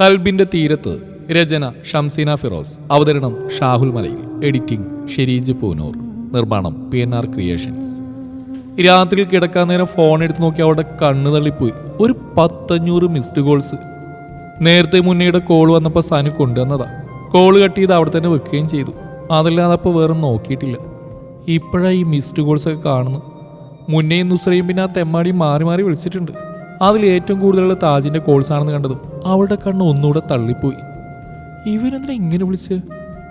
കൽബിന്റെ തീരത്ത് രചന ഷംസീന ഫിറോസ് അവതരണം ഷാഹുൽ മലയിൽ എഡിറ്റിംഗ് ഷെരീജ് പൂനൂർ നിർമ്മാണം പി എൻ ആർ ക്രിയേഷൻസ്. രാത്രിയിൽ കിടക്കാൻ നേരം ഫോൺ എടുത്ത് നോക്കി അവിടെ കണ്ണു തള്ളിപ്പോയി. ഒരു പത്തഞ്ഞൂറ് മിസ്ഡ് കോൾസ് നേരത്തെ മുന്നേയുടെ കോൾ വന്നപ്പോൾ സനു കൊണ്ടുവന്നതാ. കോൾ കട്ട് ചെയ്ത് അവിടെ തന്നെ വെക്കുകയും ചെയ്തു. അതല്ലാതെ അപ്പോൾ വേറെ നോക്കിയിട്ടില്ല. ഇപ്പോഴാണ് ഈ മിസ്ഡ് കോൾസ് ഒക്കെ കാണുന്നത്. മുന്നേയും നുസ്രയും പിന്നെ ആ തെമ്മാടിയും മാറി മാറി വിളിച്ചിട്ടുണ്ട്. അതിൽ ഏറ്റവും കൂടുതലുള്ള താജിന്റെ കോൾസ് ആണെന്ന് കണ്ടതും അവളുടെ കണ്ണ് ഒന്നുകൂടെ തള്ളിപ്പോയി. ഇവനെന്തിനാ ഇങ്ങനെ വിളിച്ച്?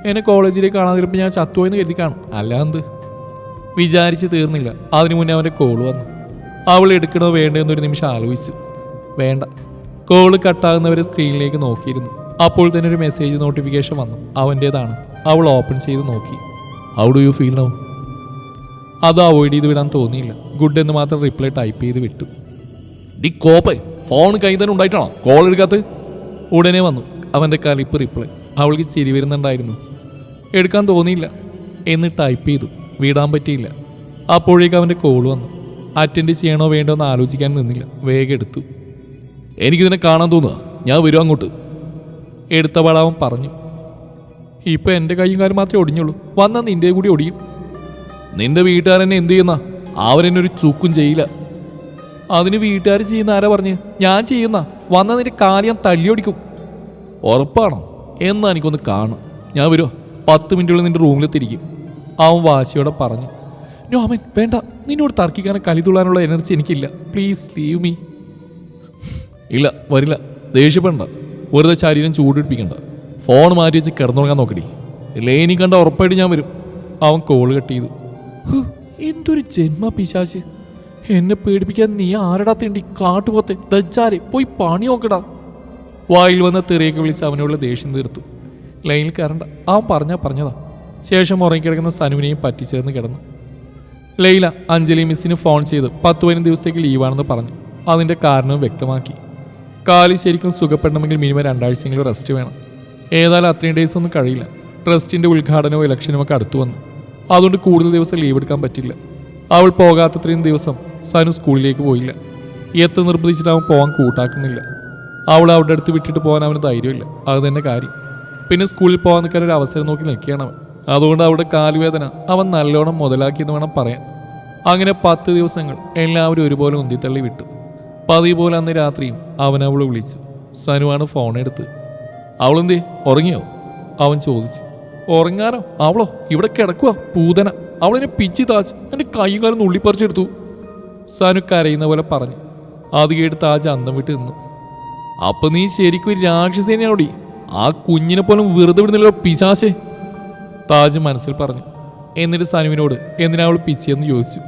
എന്നെ കോളേജിലേക്ക് കാണാതിരുമ്പോൾ ഞാൻ ചത്തുപോയെന്ന് കരുതി കാണും. അല്ലാന്ത്. വിചാരിച്ച് തീർന്നില്ല. അതിനു മുന്നേ അവന്റെ കോൾ വന്നു. അവൾ എടുക്കണോ വേണ്ടോ എന്നൊരു നിമിഷം ആലോചിച്ചു. വേണ്ട. കോൾ കട്ടാകുന്നവരെ സ്ക്രീനിലേക്ക് നോക്കിയിരുന്നു. അപ്പോൾ തന്നെ ഒരു മെസ്സേജ് നോട്ടിഫിക്കേഷൻ വന്നു. അവന്റേതാണ് അവൾ ഓപ്പൺ ചെയ്ത് നോക്കി. How do you feel no അത് അവോയ്ഡ് ചെയ്ത് വിടാൻ തോന്നിയില്ല. ഗുഡ് എന്ന് മാത്രം റിപ്ലൈ ടൈപ്പ് ചെയ്ത് വിട്ടു. ഡി കോപ്പേ ഫോൺ കൈ തന്നെ ഉണ്ടായിട്ടാണോ? കോൾ എടുക്കാത്ത? ഉടനെ വന്നു. അവന്റെ കലിപ്പ് റിപ്ലൈ അവൾക്ക് ചിരി വരുന്നുണ്ടായിരുന്നു. എടുക്കാൻ തോന്നിയില്ല. എന്ന് ടൈപ്പ് ചെയ്തു. വിടാൻ പറ്റിയില്ല. അപ്പോഴേക്ക് അവന്റെ കോൾ വന്നു. അറ്റൻഡ് ചെയ്യണോ വേണ്ടോ എന്ന് ആലോചിക്കാൻ നിന്നില്ല. വേഗം എടുത്തു. എനിക്കിതിനെ കാണാൻ തോന്നുക ഞാൻ വരും അങ്ങോട്ട്. എടുത്ത പാടാവൻ പറഞ്ഞു. ഇപ്പോൾ എന്റെ കൈയും കാര്യം മാത്രമേ ഒടിഞ്ഞുള്ളൂ. വന്നാൽ നിന്റെ കൂടി ഒടിയും. നിന്റെ വീട്ടുകാരെന്നെ എന്ത് ചെയ്യുന്ന? അവരെന്നൊരു ചുക്കും ചെയ്യില്ല. അതിന് വീട്ടുകാർ ചെയ്യുന്ന ആരാ പറഞ്ഞ്? ഞാൻ ചെയ്യുന്ന. വന്ന നിന്റെ കാൽ ഞാൻ തള്ളിയൊടിക്കും ഉറപ്പാണോ? എന്നാ എനിക്കൊന്ന് കാണും ഞാൻ വരുമോ പത്ത് മിനിറ്റുള്ളിൽ നിന്റെ റൂമിലെത്തിരിക്കും അവൻ വാശിയോടെ പറഞ്ഞു. നോമൻ വേണ്ട. നിന്നോട് തർക്കിക്കാനും കലി തുള്ളാനുള്ള എനർജി എനിക്കില്ല. Please leave me. ഇല്ല വരില്ല. ദേഷ്യപ്പെടണ്ട. വെറുതെ ശരീരം ചൂടിപ്പിക്കണ്ട. ഫോൺ മാറ്റി വെച്ച് കിടന്നുറങ്ങാൻ നോക്കടി. ഇനി കണ്ട ഉറപ്പായിട്ട് ഞാൻ വരും. അവൻ കോൾ കട്ട് ചെയ്തു. എന്തൊരു ജന്മ പിശാശ് എന്നെ പേടിപ്പിക്കാൻ നീ ആരടാ തേണ്ടി കാട്ടുപോത്തെ? ദജ്ജാരെ പോയി പണി നോക്കടാ. വായിൽ വന്ന തെറിയൊക്കെ വിളിച്ച് അവനുള്ള ദേഷ്യം തീർത്തു. ലൈനിൽ കയറണ്ട അവൻ പറഞ്ഞാ പറഞ്ഞതാ. ശേഷം ഉറങ്ങിക്കിടക്കുന്ന സനുവിനെയും പറ്റിച്ചേർന്ന് കിടന്നു. ലൈല അഞ്ജലി മിസ്സിന് ഫോൺ ചെയ്ത് പത്ത് പതിനഞ്ച് ദിവസത്തേക്ക് ലീവാണെന്ന് പറഞ്ഞു. അതിന്റെ കാരണവും വ്യക്തമാക്കി. കാലി ശരിക്കും സുഖപ്പെടണമെങ്കിൽ മിനിമം രണ്ടാഴ്ചയെങ്കിലും റെസ്റ്റ് വേണം. ഏതായാലും അത്രയും ഡേയ്സ് ഒന്നും കഴിയില്ല. ട്രസ്റ്റിന്റെ ഉദ്ഘാടനവും ഇലക്ഷനും ഒക്കെ അടുത്തു വന്നു. അതുകൊണ്ട് കൂടുതൽ ദിവസം ലീവ് എടുക്കാൻ പറ്റില്ല. അവൾ പോകാത്തത്രയും ദിവസം സനു സ്കൂളിലേക്ക് പോയില്ല. എത്ര നിർബന്ധിച്ചിട്ട് അവൻ പോകാൻ കൂട്ടാക്കുന്നില്ല. അവൾ അവിടെ അടുത്ത് വിട്ടിട്ട് പോകാൻ അവന് ധൈര്യമില്ല. അത് തന്നെ കാര്യം. പിന്നെ സ്കൂളിൽ പോകാൻ നിൽക്കാൻ ഒരു അവസരം നോക്കി നിൽക്കുകയാണ് അവൻ. അതുകൊണ്ട് അവിടെ കാലുവേദന അവൻ നല്ലോണം മുതലാക്കിയെന്ന് വേണം പറയാൻ. അങ്ങനെ പത്ത് ദിവസങ്ങൾ എല്ലാവരും ഒരുപോലെ ഉന്തിത്തള്ളി വിട്ടു. പതിവ് പോലെ അന്ന് രാത്രിയും അവൻ അവളെ വിളിച്ചു. സനുവാണ് ഫോൺ എടുത്ത്. അവളെന്തേ ഉറങ്ങിയോ? അവൻ ചോദിച്ചു. ഉറങ്ങാനോ? അവളോ ഇവിടെ കിടക്കുക പൂതന. അവളെന്നെ പിച്ചി താച്ച് എന്റെ കൈകാലം ഉള്ളിപ്പറിച്ചെടുത്തു സനു കരയുന്ന പോലെ പറഞ്ഞു. അത് കേട്ട് താജ് അന്തം വിട്ട് നിന്നു. അപ്പൊ നീ ശരിക്കും ഒരു രാക്ഷസേനയോടി ആ കുഞ്ഞിനെ പോലും വെറുതെ വിടുന്നില്ലോ പിശാശേ. താജ് മനസ്സിൽ പറഞ്ഞു. എന്നിട്ട് സനുവിനോട് എന്തിനാ അവൾ പിച്ചിയെന്ന് ചോദിച്ചു.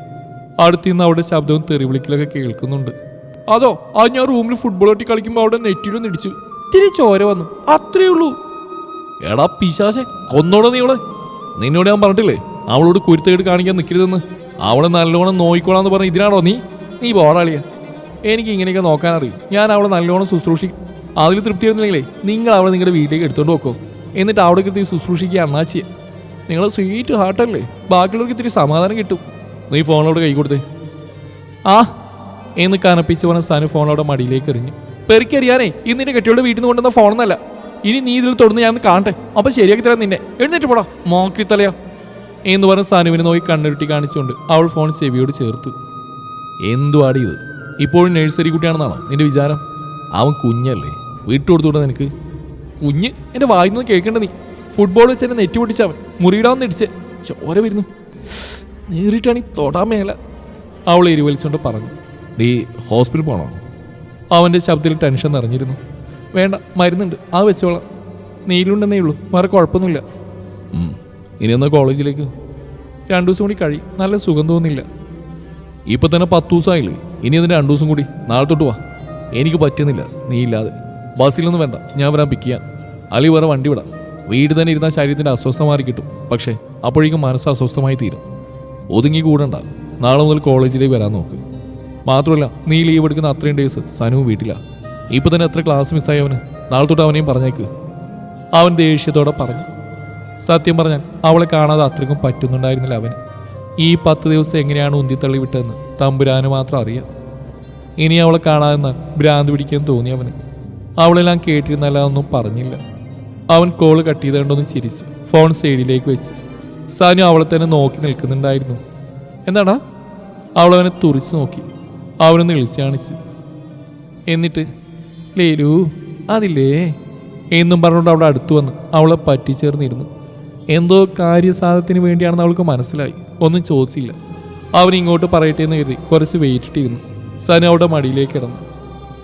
അടുത്തുനിന്ന് അവിടെ ശബ്ദവും തെറിവിളിക്കലൊക്കെ കേൾക്കുന്നുണ്ട്. അതോ ആ ഞാൻ റൂമിൽ ഫുട്ബോൾ ഒട്ടി കളിക്കുമ്പോൾ അവിടെ നെറ്റിലും ഇടിച്ചു. തിരി ചോര വന്നു. അത്രേ ഉള്ളൂ. എടാ പിശാശെ കൊന്നോടാ നീ അവളെ? നിന്നോട് ഞാൻ പറഞ്ഞിട്ടില്ലേ? അവളോട് കുരുത്തേട് കാണിക്കാൻ നിൽക്കരുതെന്ന് അവളെ നല്ലോണം നോയിക്കോളാന്ന് പറഞ്ഞ ഇതിനാണോ നീ? നീ പോടാളിയ എനിക്ക് ഇങ്ങനെയൊക്കെ നോക്കാൻ അറിയും ഞാൻ അവളെ നല്ലോണം ശുശ്രൂഷി അതിൽ തൃപ്തി വരുന്നില്ലെങ്കിലേ നിങ്ങൾ അവളെ നിങ്ങളുടെ വീട്ടിലേക്ക് എടുത്തോണ്ട് വെക്കോ എന്നിട്ട് അവിടെ കിട്ടി ശുശ്രൂഷിക്കുക അണ്ണാച്ചിയെ നിങ്ങൾ സ്വീറ്റ് ഹാർട്ടല്ലേ ബാക്കിയുള്ളവർക്ക് ഇത്തിരി സമാധാനം കിട്ടും. നീ ഫോണിലോട് കൈ കൊടുത്തേ. ആ എന്ന് കനപ്പിച്ച് പറഞ്ഞ സാനു ഫോണിലോടെ മടിയിലേക്ക് എറിഞ്ഞു. പെറിക്കറിയാനേ ഇന്ന് നിന്റെ കെട്ടിയോടെ വീട്ടിൽ നിന്ന് കൊണ്ടുവന്ന ഫോണെന്നല്ല ഇനി നീ ഇതിൽ തുടർന്ന് ഞാൻ കാണട്ടെ. അപ്പൊ ശരിയാക്കി തരാം നിന്നെ. എഴുന്നേറ്റ് പോടാ. മോക്കി തലയാ എന്ന് പറഞ്ഞ് സനുവിനെ നോക്കി കണ്ണുരുട്ടി കാണിച്ചുകൊണ്ട് അവൾ ഫോൺ ചെവിയോട് ചേർത്തു. എന്തുവാടി ഇത്? ഇപ്പോഴും നഴ്സറി കുട്ടിയാണെന്നാണോ നിന്റെ വിചാരം? അവൻ കുഞ്ഞല്ലേ. വീട്ടു വിട്ടുകൊടുത്തൂടെ നിനക്ക്. കുഞ്ഞ് എന്റെ വായിൽ നിന്ന് കേൾക്കേണ്ട നീ. ഫുട്ബോൾ വെച്ച് എന്നെ നെറ്റ് പൊട്ടിച്ചവൻ മുറിയിടാന്ന് ഇടിച്ച് ചോര വരുന്നു. നേരിട്ടാണ് ഈ തൊടാൻ മേല. അവൾ എരിവലിച്ചുകൊണ്ട് പറഞ്ഞു. നീ ഹോസ്പിറ്റൽ പോണോ? അവന്റെ ശബ്ദത്തിൽ ടെൻഷൻ നിറഞ്ഞിരുന്നു. വേണ്ട മരുന്നുണ്ട്. ആ വെച്ചോളാം. നീലുണ്ടെന്നേ ഉള്ളൂ. വേറെ കുഴപ്പമൊന്നുമില്ല. ഇനി ഒന്ന് കോളേജിലേക്ക്. രണ്ടു ദിവസം കൂടി കഴി. നല്ല സുഖം തോന്നില്ല. ഇപ്പൊ തന്നെ പത്ത് ദിവസമായില്ലേ? ഇനി അതിന് രണ്ടു ദിവസം കൂടി. നാളെ തൊട്ട് വാ. എനിക്ക് പറ്റുന്നില്ല. നീ ഇല്ലാതെ. ബസ്സിലൊന്നും വേണ്ട. ഞാൻ വരാൻ പിക്ക് ചെയ്യാൻ അലി വേറെ വണ്ടി വിടാം. വീട് തന്നെ ഇരുന്നാൽ ശരീരത്തിന്റെ അസ്വസ്ഥ മാറി കിട്ടും. പക്ഷേ അപ്പോഴേക്കും മനസ്സ് അസ്വസ്ഥമായി തീരും. ഒതുങ്ങി കൂടണ്ട. നാളെ മുതൽ കോളേജിലേക്ക് വരാൻ നോക്ക്. മാത്രമല്ല നീ ലീവ് എടുക്കുന്ന അത്രയും ഡേയ്സ് സനുവും വീട്ടിലാണ് ഇപ്പോൾ തന്നെ എത്ര ക്ലാസ് മിസ്സായി അവന്? നാളെ തൊട്ട് അവനെയും പറഞ്ഞേക്ക്. അവൻ ദേഷ്യത്തോടെ പറഞ്ഞു. സത്യം പറഞ്ഞാൽ അവളെ കാണാതെ അത്രയ്ക്കും പറ്റുന്നുണ്ടായിരുന്നില്ല അവന്. ഈ പത്ത് ദിവസം എങ്ങനെയാണ് ഉന്തിത്തള്ളി വിട്ടതെന്ന് തമ്പുരാന് മാത്രം അറിയാം. ഇനി അവളെ കാണാതെന്നാൽ ഭ്രാന്ത് പിടിക്കാൻ തോന്നി അവന്. അവളെല്ലാം കേട്ടിരുന്നല്ലാതൊന്നും പറഞ്ഞില്ല. അവൻ കോൾ കട്ട് ചെയ്തുകൊണ്ടൊന്ന് ചിരിച്ചു ഫോൺ സൈഡിലേക്ക് വെച്ചു. സാനു അവളെ തന്നെ നോക്കി നിൽക്കുന്നുണ്ടായിരുന്നു. എന്താടാ? അവളവനെ തുറിച്ച് നോക്കി. അവനൊന്ന് വിളിച്ചു കാണിച്ചു. എന്നിട്ട് ലേലു അതില്ലേ? എന്നും പറഞ്ഞുകൊണ്ട് അവിടെ അടുത്തു വന്ന് അവളെ പറ്റിച്ചേർന്നിരുന്നു. എന്തോ കാര്യസാധത്തിന് വേണ്ടിയാണെന്ന് അവൾക്ക് മനസ്സിലായി. ഒന്നും ചോദിച്ചില്ല. അവൻ ഇങ്ങോട്ട് പറയട്ടെ എന്ന് കരുതി കുറച്ച് വെയിറ്റിട്ടിരുന്നു സനു അവിടെ മടിയിലേക്ക് കിടന്നു.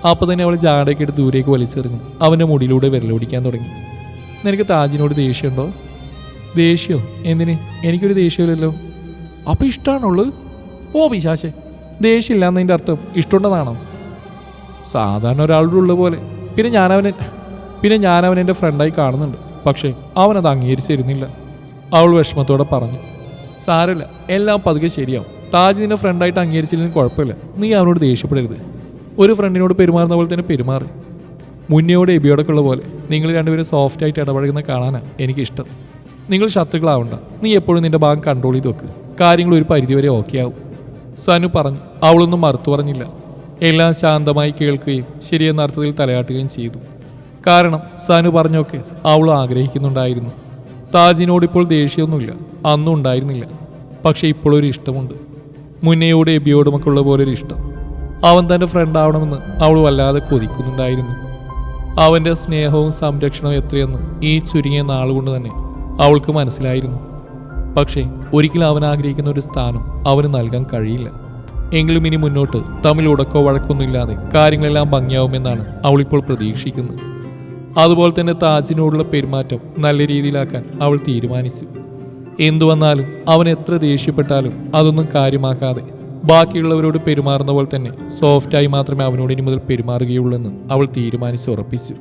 അപ്പോൾ തന്നെ അവൾ ജാടയൊക്കെ എടുത്ത് ദൂരേക്ക് വലിച്ചെറിഞ്ഞു. അവന്റെ മുടിയിലൂടെ വിരലോടിക്കാൻ തുടങ്ങി. നിനക്ക് താജിനോട് ദേഷ്യമുണ്ടോ? ദേഷ്യോ? എന്തിന്? എനിക്കൊരു ദേഷ്യമില്ലല്ലോ. അപ്പോൾ ഇഷ്ടമാണുള്ളത് ഓ വിശാശേ ദേഷ്യമില്ല എന്നതിന്റെ അർത്ഥം ഇഷ്ടമുണ്ടെന്നാണോ? സാധാരണ ഒരാളുടെ ഉള്ള പോലെ. പിന്നെ ഞാനവനെ പിന്നെ ഞാനവൻ എന്റെ ഫ്രണ്ടായി കാണുന്നുണ്ട്. പക്ഷേ അവനത് അംഗീകരിച്ചിരുന്നില്ല. അവൾ വിഷമത്തോടെ പറഞ്ഞു സാരമില്ല എല്ലാം പതുക്കെ ശരിയാവും. താജ് നിന്റെ ഫ്രണ്ടായിട്ട് അംഗീകരിച്ചില്ലെങ്കിൽ കുഴപ്പമില്ല. നീ അവനോട് ദേഷ്യപ്പെടരുത്. ഒരു ഫ്രണ്ടിനോട് പെരുമാറുന്ന പോലെ തന്നെ പെരുമാറി. മുന്നയോട് എബിയോടൊക്കെ ഉള്ള പോലെ നിങ്ങൾ രണ്ടുപേരും സോഫ്റ്റ് ആയിട്ട് ഇടപഴകുന്ന കാണാനാണ് എനിക്കിഷ്ടം. നിങ്ങൾ ശത്രുക്കളാവണ്ട. നീ എപ്പോഴും നിന്റെ ഭാഗം കൺട്രോൾ ചെയ്ത് വെക്ക്. കാര്യങ്ങൾ ഒരു പരിധിവരെ ഓക്കെ ആവും. സനു പറഞ്ഞു അവളൊന്നും മറുത്തു പറഞ്ഞില്ല. എല്ലാം ശാന്തമായി കേൾക്കുകയും ശരിയെന്ന അർത്ഥത്തിൽ തലയാട്ടുകയും ചെയ്തു. കാരണം സനു പറഞ്ഞൊക്കെ അവൾ ആഗ്രഹിക്കുന്നുണ്ടായിരുന്നു. താജിനോട് ഇപ്പോൾ ദേഷ്യമൊന്നുമില്ല അന്നും ഉണ്ടായിരുന്നില്ല. പക്ഷേ ഇപ്പോഴൊരു ഇഷ്ടമുണ്ട്. മുന്നയോട് എബിയോടുമൊക്കെ ഉള്ള പോലൊരു ഇഷ്ടം. അവൻ തന്റെ ഫ്രണ്ട് ആവണമെന്ന് അവൾ വല്ലാതെ കൊതിക്കുന്നുണ്ടായിരുന്നു. അവന്റെ സ്നേഹവും സംരക്ഷണവും എത്രയെന്ന് ഈ ചുരുങ്ങിയ നാളുകൊണ്ട് തന്നെ അവൾക്ക് മനസ്സിലായിരുന്നു. പക്ഷേ ഒരിക്കലും അവൻ ആഗ്രഹിക്കുന്ന ഒരു സ്ഥാനം അവന് നൽകാൻ കഴിയില്ല. എങ്കിലും ഇനി മുന്നോട്ട് തമ്മിൽ ഉടക്കോ വഴക്കൊന്നുമില്ലാതെ കാര്യങ്ങളെല്ലാം ഭംഗിയാവുമെന്നാണ് അവളിപ്പോൾ പ്രതീക്ഷിക്കുന്നത്. അതുപോലെ തന്നെ താജിനോടുള്ള പെരുമാറ്റം നല്ല രീതിയിലാക്കാൻ അവൾ തീരുമാനിച്ചു. എന്തു വന്നാലും അവൻ എത്ര ദേഷ്യപ്പെട്ടാലും അതൊന്നും കാര്യമാക്കാതെ ബാക്കിയുള്ളവരോട് പെരുമാറുന്ന പോലെ തന്നെ സോഫ്റ്റായി മാത്രമേ അവനോട് ഇനി മുതൽ പെരുമാറുകയുള്ളൂ അവൾ തീരുമാനിച്ച് ഉറപ്പിച്ചു.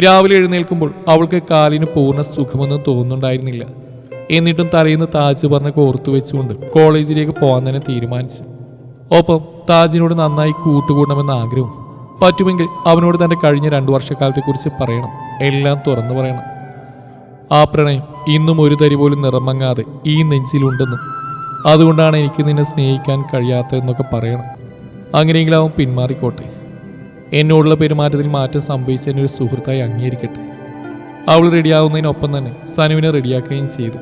രാവിലെ എഴുന്നേൽക്കുമ്പോൾ അവൾക്ക് കാലിന് പൂർണ സുഖമൊന്നും തോന്നുന്നുണ്ടായിരുന്നില്ല. എന്നിട്ടും തലയിന്ന് താജ് പറഞ്ഞ ഓർത്തു വെച്ചുകൊണ്ട് കോളേജിലേക്ക് പോകാൻ തന്നെ തീരുമാനിച്ചു. ഒപ്പം താജിനോട് നന്നായി കൂട്ടുകൂടണമെന്ന ആഗ്രഹവും പറ്റുമെങ്കിൽ അവനോട് തന്റെ കഴിഞ്ഞ രണ്ടു വർഷക്കാലത്തെക്കുറിച്ച് പറയണം. എല്ലാം തുറന്നു പറയണം. ആ പ്രണയം ഇന്നും ഒരു തരി പോലും നിറമങ്ങാതെ ഈ നെഞ്ചിലുണ്ടെന്നും. അതുകൊണ്ടാണ് എനിക്ക് നിന്നെ സ്നേഹിക്കാൻ കഴിയാത്തതെന്നൊക്കെ പറയണം. അങ്ങനെയെങ്കിലും അവൻ പിന്മാറിക്കോട്ടെ. എന്നോടുള്ള പെരുമാറ്റത്തിൽ മാറ്റം സംഭവിച്ച എന്നെ ഒരു സുഹൃത്തായി അംഗീകരിക്കട്ടെ. അവൾ റെഡിയാവുന്നതിനൊപ്പം തന്നെ സനുവിനെ റെഡിയാക്കുകയും ചെയ്തു.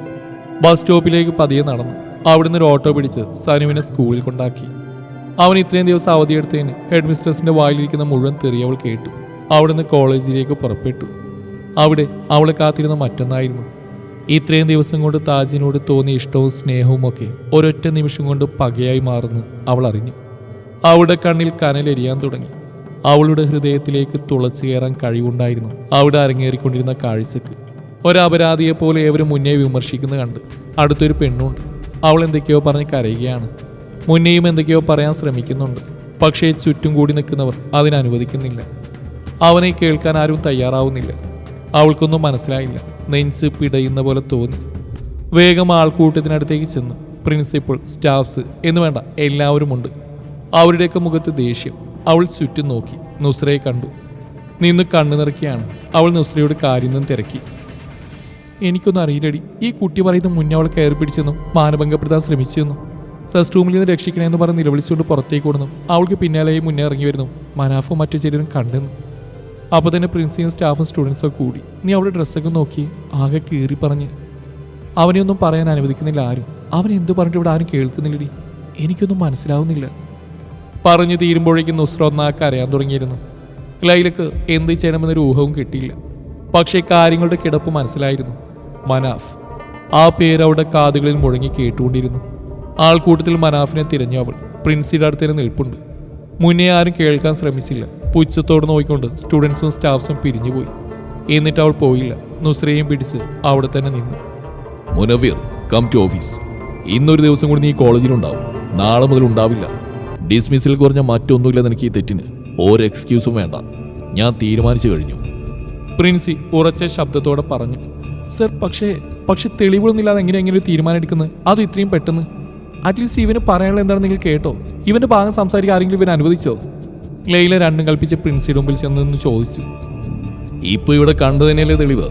ബസ് സ്റ്റോപ്പിലേക്ക് പതിയെ നടന്നു. അവിടുന്ന് ഒരു ഓട്ടോ പിടിച്ച് സനുവിനെ സ്കൂളിൽ കൊണ്ടാക്കി. അവൻ ഇത്രയും ദിവസം അവധിയെടുത്തതിന് ഹെഡ് മിസ്ട്രസിന്റെ വായിലിരിക്കുന്ന മുഴുവൻ തെറി അവൾ കേട്ടു. അവിടുന്ന് കോളേജിലേക്ക് പുറപ്പെട്ടു. അവിടെ അവളെ കാത്തിരുന്ന മറ്റൊന്നായിരുന്നു. ഇത്രയും ദിവസം കൊണ്ട് താജിനോട് തോന്നിയ ഇഷ്ടവും സ്നേഹവും ഒക്കെ ഒരൊറ്റ നിമിഷം കൊണ്ട് പകയായി മാറുന്നു അവൾ അറിഞ്ഞു. അവളുടെ കണ്ണിൽ കനലെരിയാൻ തുടങ്ങി. അവളുടെ ഹൃദയത്തിലേക്ക് തുളച്ചു കയറാൻ കഴിവുണ്ടായിരുന്നു അവിടെ അരങ്ങേറിക്കൊണ്ടിരുന്ന കാഴ്ചക്ക്. ഒരപരാധിയെപ്പോലെ ഏവരും മുന്നേ വിമർശിക്കുന്നു കണ്ട് അടുത്തൊരു പെണ്ണുണ്ട്. അവൾ എന്തൊക്കെയോ പറഞ്ഞ് കരയുകയാണ്. മുന്നേയും എന്തൊക്കെയോ പറയാൻ ശ്രമിക്കുന്നുണ്ട്. പക്ഷേ ചുറ്റും കൂടി നിൽക്കുന്നവർ അതിനനുവദിക്കുന്നില്ല അവനെ കേൾക്കാൻ ആരും തയ്യാറാവുന്നില്ല. അവൾക്കൊന്നും മനസ്സിലായില്ല. നെഞ്ച് പിടയുന്ന പോലെ തോന്നി. വേഗം ആൾക്കൂട്ടത്തിനടുത്തേക്ക് ചെന്നു. പ്രിൻസിപ്പൾ സ്റ്റാഫ്സ് എന്ന് വേണ്ട എല്ലാവരുമുണ്ട്. അവരുടെയൊക്കെ മുഖത്ത് ദേഷ്യം. അവൾ ചുറ്റും നോക്കി. നുസ്രയെ കണ്ടു. നിന്ന് കണ്ണു നിറക്കിയാണ് അവൾ നുസ്രയോട് കാര്യം തിരക്കി. എനിക്കൊന്നും അറിയില്ലടി. ഈ കുട്ടി പറയുന്ന മുന്നേ അവൾ കയറി പിടിച്ചെന്നും മാനഭംഗപ്പെടുത്താൻ ശ്രമിച്ചെന്നും. റെസ്റ്റ് റൂമിൽ നിന്ന് രക്ഷിക്കണമെന്ന് പറഞ്ഞ് നിലവിളിച്ചുകൊണ്ട് പുറത്തേക്ക് ഓടുന്നു. അവൾക്ക് പിന്നാലെയും മുന്നേ ഇറങ്ങി വരുന്നു. മനാഫും മറ്റു ചിലരും കണ്ടെന്നു അപ്പോൾ തന്നെ പ്രിൻസിയും സ്റ്റാഫും സ്റ്റുഡൻസൊക്കെ കൂടി. നീ അവളുടെ ഡ്രസ്സൊക്കെ നോക്കി ആകെ കീറി പറഞ്ഞ്. അവനെയൊന്നും പറയാൻ അനുവദിക്കുന്നില്ല ആരും. അവൻ എന്തു പറഞ്ഞിട്ട് ഇവിടെ ആരും കേൾക്കുന്നില്ലടി. എനിക്കൊന്നും മനസ്സിലാവുന്നില്ല. പറഞ്ഞു തീരുമ്പോഴേക്കും നുസ്ര ഒന്നാക്ക് അറിയാൻ തുടങ്ങിയിരുന്നു. ലൈലക്ക് എന്ത് ചെയ്യണമെന്നൊരു ഊഹവും കിട്ടിയില്ല. പക്ഷേ കാര്യങ്ങളുടെ കിടപ്പ് മനസ്സിലായിരുന്നു. മനാഫ് ആ പേര് അവിടെ കാതുകളിൽ മുഴങ്ങി കേട്ടുകൊണ്ടിരുന്നു. ആൾക്കൂട്ടത്തിൽ മനാഫിനെ തിരഞ്ഞു അവൾ പ്രിൻസിയുടെ അടുത്തേനെ നിൽപ്പുണ്ട്. മുന്നേ ആരും കേൾക്കാൻ ശ്രമിച്ചില്ല. പുച്ഛത്തോട് നോക്കിക്കൊണ്ട് സ്റ്റുഡൻസും സ്റ്റാഫ്സും പിരിഞ്ഞുപോയി. എന്നിട്ട് അവൾ പോയില്ല. നുസ്രയും പിടിച്ച് അവിടെ തന്നെ നിന്നു. മുനവീർ കം ടു ഓഫീസ് ഇന്നൊരു ദിവസം കൂടി നീ കോളേജിലുണ്ടാവും. നാളെ മുതൽ ഉണ്ടാവില്ല. ഡിസ്മിസിൽ കുറഞ്ഞ മറ്റൊന്നുമില്ല നിനക്ക് ഈ തെറ്റിന്. ഒരു എക്സ്ക്യൂസും വേണ്ട. ഞാൻ തീരുമാനിച്ചു കഴിഞ്ഞു. പ്രിൻസി ഉറച്ച ശബ്ദത്തോടെ പറഞ്ഞു. സർ പക്ഷേ പക്ഷെ തെളിവുകളൊന്നുമില്ലാതെ എങ്ങനെ എങ്ങനെ തീരുമാനം എടുക്കുന്നത്? അത് ഇത്രയും പെട്ടെന്ന് അറ്റ്ലീസ്റ്റ് ഇവന് പറയാനുള്ള എന്താണ് നിങ്ങൾ കേട്ടോ? ഇവന്റെ ഭാഗം സംസാരിക്കാൻ ആരെങ്കിലും ഇവൻ അനുവദിച്ചോ? ലൈല രണ്ടും കൽപ്പിച്ച് പ്രിൻസിയുടെ മുമ്പിൽ ചെന്ന് നിന്ന് ചോദിച്ചു. ഇപ്പൊ ഇവിടെ കണ്ടു തന്നെയല്ലേ തെളിവ്?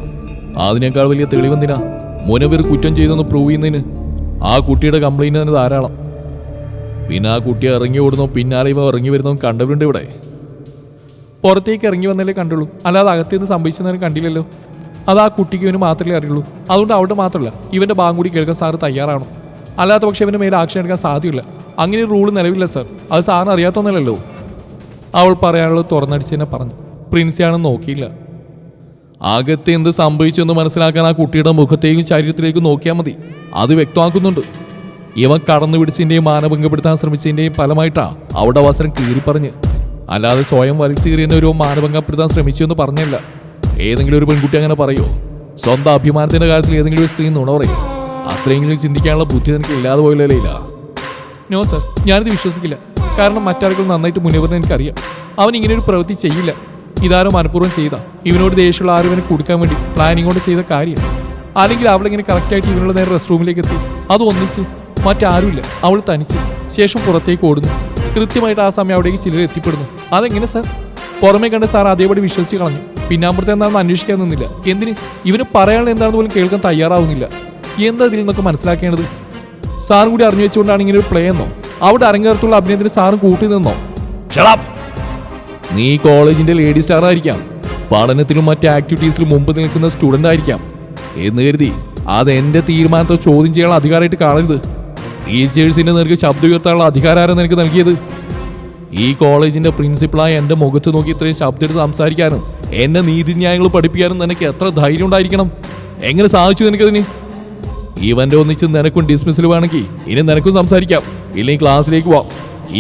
അതിനേക്കാൾ വലിയ തെളിവെന്തിനാ മുനവർ കുറ്റം ചെയ്തെന്ന് പ്രൂവ് ചെയ്യുന്നതിന്? ആ കുട്ടിയുടെ കംപ്ലൈന്റ് തന്നെ ധാരാളം. പിന്നെ ആ കുട്ടിയെ ഇറങ്ങി ഓടുന്നോ പിന്നാലെ ഇവ ഇറങ്ങി വരുന്നോ കണ്ടവരുണ്ട് ഇവിടെ. പുറത്തേക്ക് ഇറങ്ങി വന്നാലേ കണ്ടുള്ളൂ. അല്ലാതെ അകത്തേന്ന് സംഭവിച്ചെന്നവന് കണ്ടില്ലല്ലോ. അത് ആ കുട്ടിക്ക് ഇവന് മാത്രമേ അറിയുള്ളൂ. അതുകൊണ്ട് അവിടെ മാത്രമല്ല ഇവന്റെ ഭാഗം കൂടി കേൾക്കാൻ സാറ് തയ്യാറാണോ അല്ലാത്ത പക്ഷേ ഇവന്റെ മേലെ ആക്ഷൻ എടുക്കാൻ സാധ്യമില്ല അങ്ങനെ ഒരു റൂൾ നിലവില്ല സർ അത് സാറിന് അറിയാത്തൊന്നല്ലോ അവൾ പറയാനുള്ളത് തുറന്നടിച്ച് തന്നെ പറഞ്ഞു. പ്രിൻസിയാണെന്ന് നോക്കിയില്ല. അകത്ത് എന്ത് സംഭവിച്ചു എന്ന് മനസ്സിലാക്കാൻ ആ കുട്ടിയുടെ മുഖത്തേക്കും ശരീരത്തിലേക്കും നോക്കിയാൽ മതി. അത് വ്യക്തമാക്കുന്നുണ്ട്. ഇവൻ കടന്നു പിടിച്ചതിന്റെയും മാനഭംഗപ്പെടുത്താൻ ശ്രമിച്ചതിന്റെയും ഫലമായിട്ടാ അവിടെ അവസരം കീറി പറഞ്ഞ് അല്ലാതെ സ്വയം വലിച്ചു കീറിയെന്ന ഒരു മാനഭംഗപ്പെടുത്താൻ ശ്രമിച്ചു എന്ന് പറഞ്ഞില്ല. ഏതെങ്കിലും ഒരു പെൺകുട്ടി അങ്ങനെ പറയോ? സ്വന്തം അഭിമാനത്തിന്റെ കാര്യത്തിൽ ഏതെങ്കിലും ഒരു സ്ത്രീ നുണ പറയോ? അത്രയെങ്കിലും ചിന്തിക്കാനുള്ള ബുദ്ധി നിനക്ക് ഇല്ലാതെ പോയില്ല നോ സർ ഞാനിത് വിശ്വസിക്കില്ല. കാരണം മറ്റാളുകൾ നന്നായിട്ട് മുന്നേറുന്ന എനിക്കറിയാം. അവൻ ഇങ്ങനെ ഒരു പ്രവൃത്തി ചെയ്യില്ല. ഇതാരോ മനഃപൂർവം ചെയ്ത. ഇവനോട് ദേഷ്യമുള്ള ആരും കൊടുക്കാൻ വേണ്ടി പ്ലാനിങ് കൊണ്ട് ചെയ്ത കാര്യം. അല്ലെങ്കിൽ അവളിങ്ങനെ കറക്റ്റായിട്ട് ഇവനുള്ള നേരെ റെസ്റ്റ് റൂമിലേക്ക് എത്തി. അത് ഒന്നിച്ച് മറ്റാരുമില്ല. അവൾ തനിച്ച്. ശേഷം പുറത്തേക്ക് ഓടുന്നു. കൃത്യമായിട്ട് ആ സമയം അവിടേക്ക് ചിലർ എത്തിപ്പെടുന്നു. അതെങ്ങനെ സർ പുറമേ കണ്ട സാർ അതേപടി വിശ്വസിച്ച് കളഞ്ഞു. പിന്നാമ്പുറത്തെ എന്താണെന്ന് അന്വേഷിക്കാൻ നിന്നില്ല. എന്തിന്? ഇവന് പറയാനുള്ള എന്താണെന്ന് പോലും കേൾക്കാൻ തയ്യാറാവുന്നില്ല. എന്താ ഇതിൽ നിന്നൊക്കെ മനസ്സിലാക്കേണ്ടത്? സാറും കൂടി അറിഞ്ഞു വെച്ചുകൊണ്ടാണ് ഇങ്ങനെ ഒരു പ്ലേ എന്നോ? അവിടെ അരങ്ങേറത്തുള്ള അഭിനയത്തിന് സാറും കൂട്ടി നിന്നോ? നീ കോളേജിന്റെ ലേഡി സ്റ്റാർ ആയിരിക്കാം. പഠനത്തിലും മറ്റ് ആക്ടിവിറ്റീസിലും മുമ്പ് നിൽക്കുന്ന സ്റ്റുഡന്റ് ആയിരിക്കാം. എന്ന് കരുതി അത് എന്റെ തീരുമാനത്തെ ചോദ്യം ചെയ്യാനുള്ള അധികാരമായിട്ട് കാണരുത്. ടീച്ചേഴ്സിന്റെ നേർക്ക് ശബ്ദം ഉയർത്താനുള്ള അധികാരം നിനക്ക് നൽകിയത്. ഈ കോളേജിന്റെ പ്രിൻസിപ്പളായ എന്റെ മുഖത്ത് നോക്കി ഇത്രയും ശബ്ദത്തിൽ സംസാരിക്കാനും എന്നെ നീതിന്യായങ്ങൾ പഠിപ്പിക്കാനും നിനക്ക് എത്ര ധൈര്യം ഉണ്ടായിരിക്കണം? എങ്ങനെ സാധിച്ചു നിനക്കതിന്? ഇവന്റെ ഒന്നിച്ച് നിനക്കും ഡിസ്മിസിൽ വേണമെങ്കിൽ ഇനി നിനക്കും സംസാരിക്കാം. ഇല്ലെങ്കിൽ ക്ലാസ്സിലേക്ക് പോവാം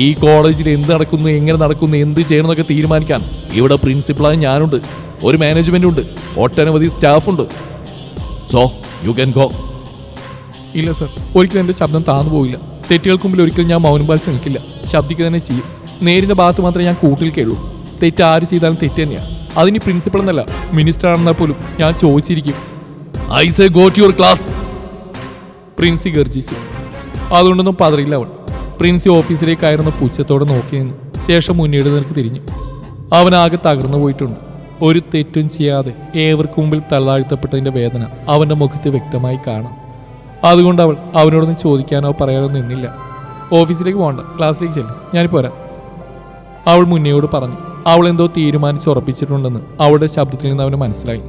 ഈ കോളേജിൽ എന്ത് നടക്കുന്നു എങ്ങനെ നടക്കുന്നു എന്ത് ചെയ്യണമെന്നൊക്കെ തീരുമാനിക്കാൻ ഇവിടെ പ്രിൻസിപ്പളായ ഞാനുണ്ട്. ഒരു മാനേജ്മെന്റ് ഉണ്ട്. ഒട്ടനവധി സ്റ്റാഫുണ്ട് സോ യു ക്യാൻ ഗോ ഇല്ല സർ ഒരിക്കലും എന്റെ ശബ്ദം താന്നു പോയില്ല തെറ്റുകൾക്ക് മുമ്പിൽ ഒരിക്കലും ഞാൻ മൗനം പാലിച്ച് നിൽക്കില്ല ശബ്ദിക്കുക തന്നെ ചെയ്യും. നേരിന്റെ ഭാഗത്ത് മാത്രമേ ഞാൻ കൂട്ടിൽ കേളൂ തെറ്റ് ആര് ചെയ്താലും തെറ്റ് തന്നെയാണ് അതിന് പ്രിൻസിപ്പൾ എന്നല്ല മിനിസ്റ്റർ ആണെന്നാൽ പോലും ഞാൻ ചോദിച്ചിരിക്കും. I say go to your class princi ഗർജിച്ചു. അതുകൊണ്ടൊന്നും പതറിയില്ല അവൾ. പ്രിൻസി ഓഫീസിലേക്ക് ആയിരുന്നു പുച്ഛത്തോടെ നോക്കി നിന്നു. ശേഷം മുന്നീട് നിനക്ക് തിരിഞ്ഞു. അവൻ ആകെ തകർന്നു പോയിട്ടുണ്ട്. ഒരു തെറ്റും ചെയ്യാതെ ഏവർക്കും മുമ്പിൽ തള്ളാഴ്ത്തപ്പെട്ടതിന്റെ വേദന അവന്റെ മുഖത്ത് വ്യക്തമായി കാണാം. അതുകൊണ്ട് അവൾ അവനോടൊന്നും ചോദിക്കാനോ പറയാനോ നിന്നില്ല. ഓഫീസിലേക്ക് പോകണ്ട ക്ലാസ്സിലേക്ക് ചെല്ലും. ഞാനിപ്പോ വരാം. അവൾ മുന്നയോട് പറഞ്ഞു. അവൾ എന്തോ തീരുമാനിച്ച് ഉറപ്പിച്ചിട്ടുണ്ടെന്ന് അവളുടെ ശബ്ദത്തിൽ നിന്ന് അവന് മനസ്സിലായി.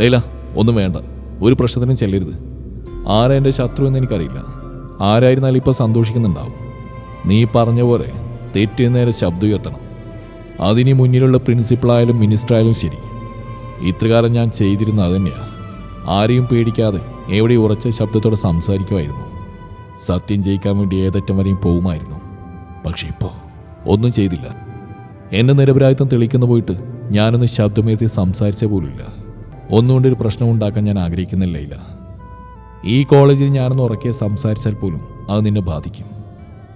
ലൈല ഒന്നും വേണ്ട. ഒരു പ്രശ്നത്തിനും ചെല്ലരുത്. ആരാ എന്റെ ശത്രു എന്ന് എനിക്കറിയില്ല. ആരായിരുന്നാലും ഇപ്പോൾ സന്തോഷിക്കുന്നുണ്ടാവും. നീ പറഞ്ഞ പോലെ തെറ്റിയ നേരെ ശബ്ദം ഉയർത്തണം. അതിന് മുന്നിലുള്ള പ്രിൻസിപ്പളായാലും മിനിസ്റ്ററായാലും ശരി. ഇത്രകാലം ഞാൻ ചെയ്തിരുന്ന അതുതന്നെയാണ് ആരെയും പേടിക്കാതെ എവിടെ ഉറച്ച ശബ്ദത്തോടെ സംസാരിക്കുമായിരുന്നു. സത്യം ജയിക്കാൻ വേണ്ടി ഏതറ്റം വരെയും പോകുമായിരുന്നു. പക്ഷെ ഇപ്പോൾ ഒന്നും ചെയ്തില്ല. എന്നെ നിരപരാധിത്വം തെളിയിക്കുന്ന പോയിട്ട് ഞാനൊന്ന് ശബ്ദമേർത്തി സംസാരിച്ച പോലുമില്ല. ഒന്നുകൊണ്ടൊരു പ്രശ്നം ഉണ്ടാക്കാൻ ഞാൻ ആഗ്രഹിക്കുന്നില്ല ഇല്ല ഈ കോളേജിൽ ഞാനൊന്ന് ഉറക്കെ സംസാരിച്ചാൽ പോലും അത് നിന്നെ ബാധിക്കും.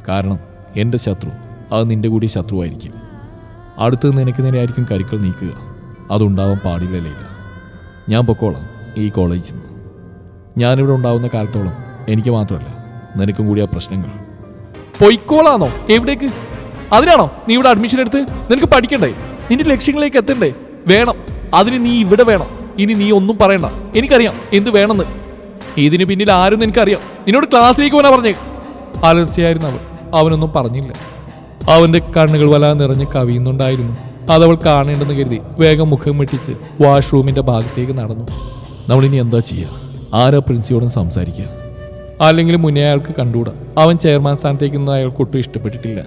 കാരണം എന്റെ ശത്രു അത് നിന്റെ കൂടി ശത്രുവായിരിക്കും. അടുത്ത് നിനക്ക് നേരെ ആയിരിക്കും കരുക്കൾ നീക്കുക. അതുണ്ടാവാൻ പാടില്ലല്ലേ ഞാൻ പൊക്കോളാം ഈ കോളേജിൽ നിന്ന്. ഞാനിവിടെ ഉണ്ടാവുന്ന കാലത്തോളം എനിക്ക് മാത്രമല്ല നിനക്കും കൂടി ആ പ്രശ്നങ്ങൾ. പൊയ്ക്കോളാന്നോ? എവിടേക്ക്? അതിനാണോ നീ ഇവിടെ അഡ്മിഷൻ എടുത്ത് നിനക്ക് പഠിക്കണ്ടേ? നിന്റെ ലക്ഷ്യങ്ങളിലേക്ക് എത്തണ്ടേ? വേണം. അതിന് നീ ഇവിടെ വേണം. ഇനി നീ ഒന്നും പറയണ്ട. എനിക്കറിയാം എന്ത് വേണമെന്ന്. ഇതിന് പിന്നിൽ ആരും എനിക്കറിയാം. നിന്നോട് ക്ലാസ്സിലേക്ക് പോകാൻ പറഞ്ഞേ. അലർച്ചയായിരുന്നു അവൾ. അവനൊന്നും പറഞ്ഞില്ല. അവന്റെ കണ്ണുകൾ വല്ലാതെ നിറഞ്ഞ് കവിയുന്നുണ്ടായിരുന്നു. അതവൾ കാണേണ്ടെന്ന് കരുതി വേഗം മുഖം വെട്ടിച്ച് വാഷ്റൂമിന്റെ ഭാഗത്തേക്ക് നടന്നു. നമ്മളിനി എന്താ ചെയ്യുക ആരാ പ്രിൻസിയോടും സംസാരിക്കുക അല്ലെങ്കിൽ മുന്നേ അയാൾക്ക് കണ്ടുകൂടാ. അവൻ ചെയർമാൻ സ്ഥാനത്തേക്ക് നിന്ന് അയാൾക്ക് ഒട്ടും ഇഷ്ടപ്പെട്ടിട്ടില്ല.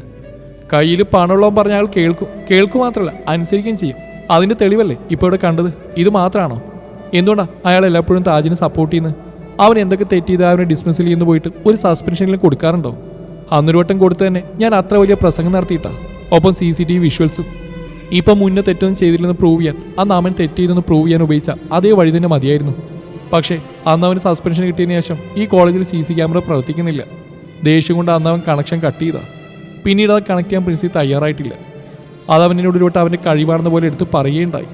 കയ്യിൽ പണമുള്ളവൻ പറഞ്ഞ അയാൾ കേൾക്കും. കേൾക്കും മാത്രമല്ല അനുസരിക്കുകയും ചെയ്യും. അതിന്റെ തെളിവല്ലേ? ഇപ്പോൾ ഇവിടെ കണ്ടത്. ഇത് മാത്രമാണോ എന്തുകൊണ്ടാണ് അയാൾ എല്ലായ്പ്പോഴും താജിനെ സപ്പോർട്ട് ചെയ്യുന്നത്. അവൻ എന്തൊക്കെ തെറ്റ് ചെയ്താൽ അവനെ ഡിസ്മിസ് ചെയ്യുന്ന പോയിട്ട് ഒരു സസ്പെൻഷനിലും കൊടുക്കാറുണ്ടോ? അന്നൊരു വട്ടം കൊടുത്തു തന്നെ ഞാൻ അത്ര വലിയ പ്രസംഗം നടത്തിയിട്ടാണ് ഒപ്പം സി സി ടി വി വിഷ്വൽസും ഇപ്പം മുന്നേ തെറ്റൊന്നും ചെയ്തില്ലെന്ന് പ്രൂവ് ചെയ്യാൻ അന്ന് അവൻ തെറ്റ് പ്രൂവ് ചെയ്യാൻ ഉപയോഗിച്ച അതേ വഴി തന്നെ മതിയായിരുന്നു. പക്ഷേ അന്ന് അവന് സസ്പെൻഷൻ കിട്ടിയതിന് ശേഷം ഈ കോളേജിൽ സി സി ക്യാമറ പ്രവർത്തിക്കുന്നില്ല. ദേഷ്യം കൊണ്ട് അന്ന് അവൻ കണക്ഷൻ കട്ട് ചെയ്താ. പിന്നീട് അത് കണക്ട് ചെയ്യാൻ പ്രിൻസി തയ്യാറായിട്ടില്ല. അത് അവനോട് ഒരു വട്ടം അവന്റെ കഴിവാണെന്ന പോലെ എടുത്ത് പറയുകയുണ്ടായി.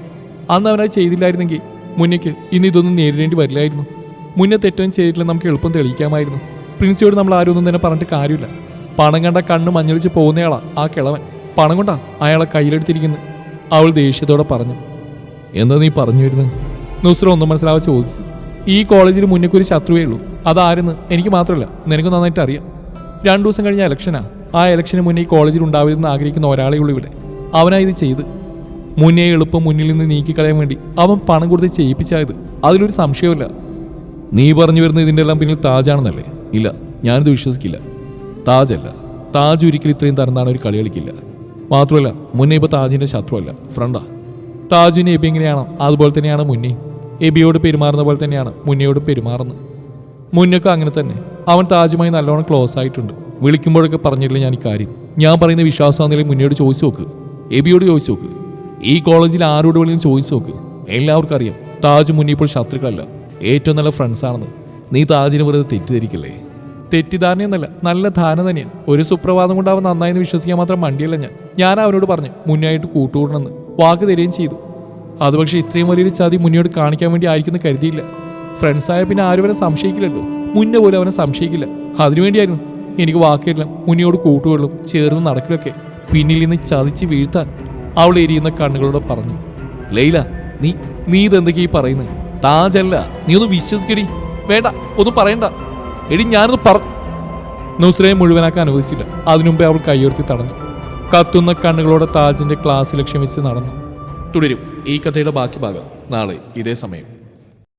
അന്ന് അവനത് ചെയ്തില്ലായിരുന്നെങ്കിൽ മുന്നേക്ക് ഇന്ന് ഇതൊന്നും നേരിടേണ്ടി വരില്ലായിരുന്നു. മുന്നേ തെറ്റൊന്നും ചെയ്തിട്ടില്ല നമുക്ക് എളുപ്പം തെളിയിക്കാമായിരുന്നു. പ്രിൻസിയോട് നമ്മൾ ആരും ഒന്നും തന്നെ പറഞ്ഞിട്ട് കാര്യമില്ല. പണം കണ്ട കണ്ണ് മഞ്ഞളിച്ച് പോകുന്നയാളാ ആ കിളവൻ. പണം കൊണ്ടാ അയാളെ കയ്യിലെടുത്തിരിക്കുന്നത് അവൾ ദേഷ്യത്തോടെ പറഞ്ഞു. എന്താ നീ പറഞ്ഞു വരുന്നത് നുസ്ര ഒന്നും മനസ്സിലാവാൻ ചോദിച്ചു. ഈ കോളേജിൽ മുന്നേക്ക് ഒരു ശത്രുവേ ഉള്ളൂ. അതാരെന്ന് എനിക്ക് മാത്രമല്ല നിനക്ക് നന്നായിട്ട് അറിയാം. രണ്ടു ദിവസം കഴിഞ്ഞ ഇലക്ഷനാ. ആ ഇലക്ഷന് മുന്നേ ഈ കോളേജിൽ ഉണ്ടാവരുതെന്ന് ആഗ്രഹിക്കുന്ന ഒരാളേ ഉള്ളൂ ഇവിടെ. അവനാ ഇത് ചെയ്ത്. മുന്നേ എളുപ്പം മുന്നിൽ നിന്ന് നീക്കിക്കളയാൻ വേണ്ടി അവൻ പണം കൊടുത്ത് ചെയ്യിപ്പിച്ചായത്. അതിലൊരു സംശയമില്ല നീ പറഞ്ഞു വരുന്ന ഇതിന്റെ എല്ലാം പിന്നിൽ താജാണെന്നല്ലേ? ഇല്ല ഞാനിത് വിശ്വസിക്കില്ല. താജല്ല. താജ് ഒരിക്കലും ഇത്രയും തരുന്നതാണ് ഒരു കളി കളിക്കില്ല. മാത്രമല്ല മുന്നേ ഇപ്പോൾ താജിന്റെ ശത്രുവല്ല ഫ്രണ്ടാ. താജുവിന് എബി എങ്ങനെയാണോ അതുപോലെ തന്നെയാണ് മുന്നി. എബിയോട് പെരുമാറുന്ന പോലെ തന്നെയാണ് മുന്നയോട് പെരുമാറുന്നത്. മുന്നൊക്കെ അങ്ങനെ തന്നെ. അവൻ താജുമായി നല്ലോണം ക്ലോസ് ആയിട്ടുണ്ട്. വിളിക്കുമ്പോഴൊക്കെ പറഞ്ഞിട്ടില്ല ഞാൻ ഇക്കാര്യം കാര്യം. ഞാൻ പറയുന്ന വിശ്വാസമാണെങ്കിലും മുന്നോട് ചോദിച്ചു നോക്ക്. എബിയോട് ചോദിച്ചു നോക്ക്. ഈ കോളേജിൽ ആരോട് വേണമെങ്കിലും ചോദിച്ചു നോക്ക്. എല്ലാവർക്കും അറിയാം താജ് മുന്നേ ഇപ്പോൾ ശത്രുക്കളല്ല. ഏറ്റവും നല്ല ഫ്രണ്ട്സാണെന്ന് നീ താജിന് വെറുതെ തെറ്റിദ്ധരിക്കില്ലേ? തെറ്റിദ്ധാരണയൊന്നല്ല നല്ല ധാരണ തന്നെയാണ് ഒരു സുപ്രഭാതം കൊണ്ട് അവൻ നന്നായെന്ന് വിശ്വസിക്കാൻ മാത്രം മണ്ടിയല്ല ഞാൻ. ഞാൻ അവനോട് പറഞ്ഞു മുന്നായിട്ട് കൂട്ടുകൂടണമെന്ന്. വാക്ക് തരികയും ചെയ്തു. അത് പക്ഷേ ഇത്രയും വലിയൊരു ചതി മുന്നോട്ട് കാണിക്കാൻ വേണ്ടി ആയിരിക്കുന്നു കരുതിയില്ല. ഫ്രണ്ട്സായ പിന്നെ ആരും അവനെ സംശയിക്കില്ലല്ലോ. മുന്നേ പോലും അവനെ സംശയിക്കില്ല. അതിനുവേണ്ടിയായിരുന്നു എനിക്ക് വാക്കില്ല മുന്നിയോട് കൂട്ടുകൊള്ളും ചേർന്ന് നടക്കലൊക്കെ. പിന്നിൽ നിന്ന് ചതിച്ച് വീഴ്ത്താൻ അവൾ എരിയുന്ന കണ്ണുകളോട് പറഞ്ഞു ലൈല നീ നീ ഇതെന്തൊക്കെയാ പറയുന്നത് താജല്ല. നീ ഒന്ന് വിശ്വസിക്കടി. വേണ്ട ഒന്നും പറയണ്ട. എടി ഞാനൊന്ന് പറ. നൗസ്രയെ മുഴുവനാക്കാൻ അനുവദിച്ചില്ല. അതിനുമുമ്പേ അവൾ കൈയുയർത്തി തടഞ്ഞു. കത്തുന്ന കണ്ണുകളോടെ താജിന്റെ ക്ലാസ് ലക്ഷ്യം വെച്ച് നടന്നു. തുടരും ഈ കഥയുടെ ബാക്കി ഭാഗം നാളെ ഇതേ സമയം.